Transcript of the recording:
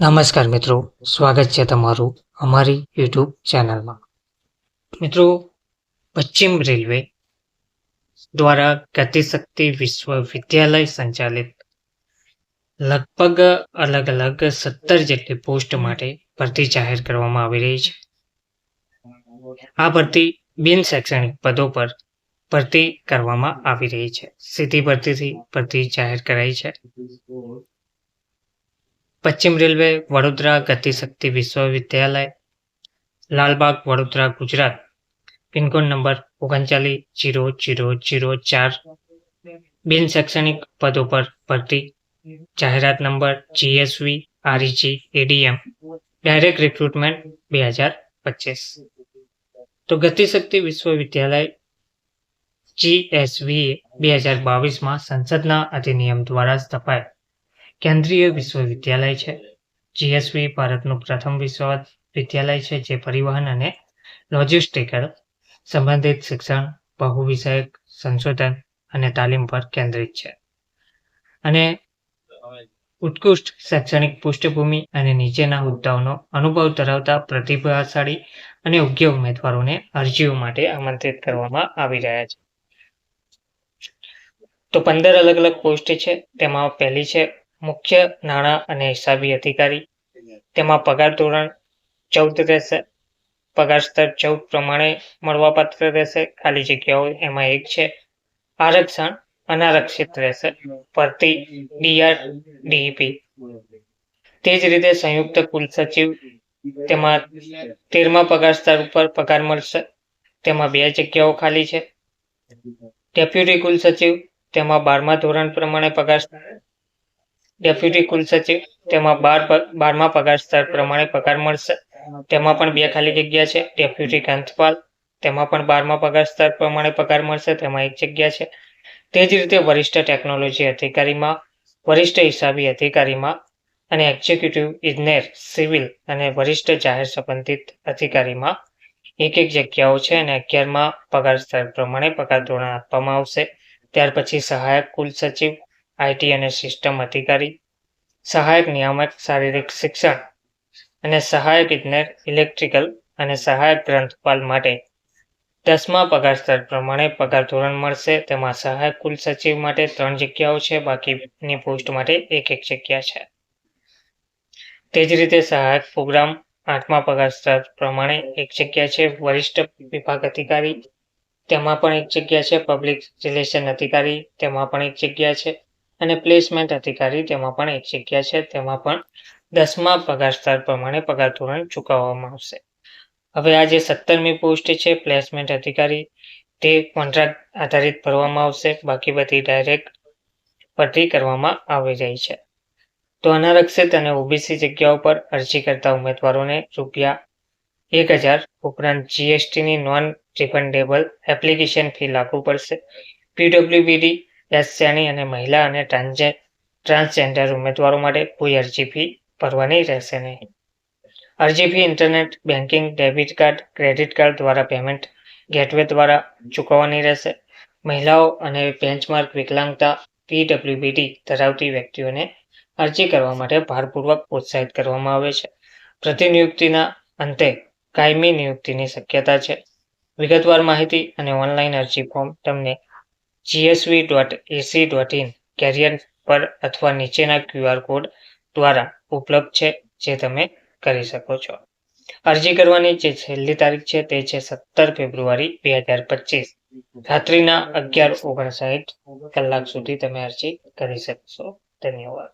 નમસ્કાર મિત્રો, સ્વાગત છે તમારું અમારી યુટ્યુબ ચેનલમાં. મિત્રો, પશ્ચિમ રેલવે દ્વારા ગતિશક્તિ વિશ્વવિદ્યાલય સંચાલિત લગભગ અલગ અલગ સત્તર જેટલી પોસ્ટ માટે ભરતી જાહેર કરવામાં આવી રહી છે. આ ભરતી બિન શૈક્ષણિક પદો પર ભરતી કરવામાં આવી રહી છે. સીધી ભરતીથી ભરતી જાહેર કરાઈ છે. પશ્ચિમ railway Vadodara Gati Shakti Vishwavidyalaya, Lalbagh Vadodara Gujarat, pin code number ઓગણચાલીસ જીરો જીરો જીરો ચાર, બિન શૈક્ષણિક પદો પર ભરતી, જાહેરાત number GSV REG ADM, direct recruitment બે હજાર પચીસ. તો ગતિશક્તિ વિશ્વવિદ્યાલય જીએસવી બે હજાર બાવીસમાં સંસદના અધિનિયમ દ્વારા સ્થપાય. કેન્દ્રીય વિશ્વવિદ્યાલય છે. જીએસવી ભારતનું પ્રથમ વિશ્વવિદ્યાલય છે જે પરિવહન અને લોજિસ્ટિકલ સંબંધિત શિક્ષણ, બહુવિષયક સંશોધન અને તાલીમ પર કેન્દ્રિત છે. અને ઉત્કૃષ્ટ શૈક્ષણિક પૃષ્ઠભૂમિ અને નીચેના હોદ્દાઓનો અનુભવ ધરાવતા પ્રતિભાશાળી અને યોગ્ય ઉમેદવારોને અરજીઓ માટે આમંત્રિત કરવામાં આવી રહ્યા છે. તો પંદર અલગ અલગ પોસ્ટ છે. તેમાં પહેલી છે મુખ્ય નાણાં અને હિસાબી અધિકારી. તેમાં પગાર ધોરણ ચૌદ રહેશે. પગાર સ્તર ચૌદ પ્રમાણે મળવાપાત્ર રહેશે. ખાલી જગ્યાઓ એમાં એક છે. આરક્ષણ અનારક્ષિત રહેશે. ભરતી ડીઆર ડીઈપી. તે જ રીતે સંયુક્ત કુલ સચિવ. તેમાં તેરમા પગાર સ્તર ઉપર પગાર મળશે. તેમાં બે જગ્યાઓ ખાલી છે. ડેપ્યુટી કુલ સચિવ. તેમાં બારમા ધોરણ પ્રમાણે પગાર ડેપ્યુટી કુલ સચિવ, તેમાં બાર બારમા પગાર સ્તર પ્રમાણે પગાર મળશે. તેમાં પણ બે ખાલી જગ્યા છે, ડેપ્યુટી ગ્રંથપાલ તેમાં પણ બારમા પગાર સ્તર પ્રમાણે પગાર મળશે, તેમાં એક જગ્યા છે. તે જ રીતે વરિષ્ઠ ટેકનોલોજી અધિકારીમાં, વરિષ્ઠ હિસાબી અધિકારીમાં અને એક્ઝિક્યુટિવ ઇજનેર, સિવિલ અને વરિષ્ઠ જાહેર સંબંધિત અધિકારીમાં એક એક જગ્યાઓ છે અને અગિયારમાં પગાર સ્તર પ્રમાણે પગાર ધોરણ આપવામાં આવશે. ત્યાર પછી સહાયક કુલ સચિવ આઈટી અને સિસ્ટમ અધિકારી, સહાયક નિયામક, શારીરિક શિક્ષણ અને સહાયક ઇજનેર, ઇલેક્ટ્રિકલ અને સહાયક ગ્રંથપાલ માટે દસમા પગાર સ્તર પ્રમાણે પગાર ધોરણ મળશે. તેમાં સહાયક કુલ સચિવ માટે ત્રણ જગ્યાઓ છે. બાકીની પોસ્ટ માટે એક એક જગ્યા છે. તે જ રીતે સહાયક પ્રોગ્રામ આઠમા પગાર સ્તર પ્રમાણે એક જગ્યા છે. વરિષ્ઠ વિભાગ અધિકારી, તેમાં પણ એક જગ્યા છે. પબ્લિક રિલેશન અધિકારી, તેમાં પણ એક જગ્યા છે. અને પ્લેસમેન્ટ અધિકારી તેમાં પણ એક જગ્યા છે. તેમાં પણ દસમા પગાર સ્તર પ્રમાણે પગાર ધોરણ ચૂકવવામાં આવશે. હવે આ જે સત્તરમી પોસ્ટ છે પ્લેસમેન્ટ અધિકારી તે કોન્ટ્રાક્ટ આધારિત ભરવામાં આવશે. બાકી બધી ડાયરેક્ટ ભરતી કરવામાં આવી રહી છે. તો અનારક્ષિત અને ઓબીસી જગ્યાઓ પર અરજી કરતા ઉમેદવારોને રૂપિયા એક હજાર ઉપરાંત જીએસટીની નોન રિફંડેબલ એપ્લિકેશન ફી લાગુ પડશે. પીડબ્લ્યુબીડી એસ શ્રેણી અને મહિલા અને ટ્રાન્સજે ટ્રાન્સજેન્ડર ઉમેદવારો માટે કોઈ અરજી ફી ભરવાની રહેશે નહીં. અરજી fee internet banking debit card, credit card દ્વારા પેમેન્ટ ગેટવે દ્વારા ચૂકવવાની રહેશે. મહિલાઓ અને બેન્ચમાર્ક વિકલાંગતા પીડબ્લ્યુબીડી ધરાવતી વ્યક્તિઓને અરજી કરવા માટે ભારપૂર્વક પ્રોત્સાહિત કરવામાં આવે છે. પ્રતિનિયુક્તિના અંતે કાયમી નિયુક્તિની શક્યતા છે. વિગતવાર માહિતી અને ઓનલાઈન અરજી ફોર્મ તમને GSV dot AC dot in career પર અથવા નીચેના ક્યુઆર કોડ દ્વારા ઉપલબ્ધ છે, જે તમે કરી શકો છો. અરજી કરવાની જે છેલ્લી તારીખ છે, તે છે સત્તર ફેબ્રુઆરી બે હજાર પચીસ. રાત્રિના અગિયાર ઓગણસાઠ કલાક સુધી તમે અરજી કરી શકશો. ધન્યવાદ.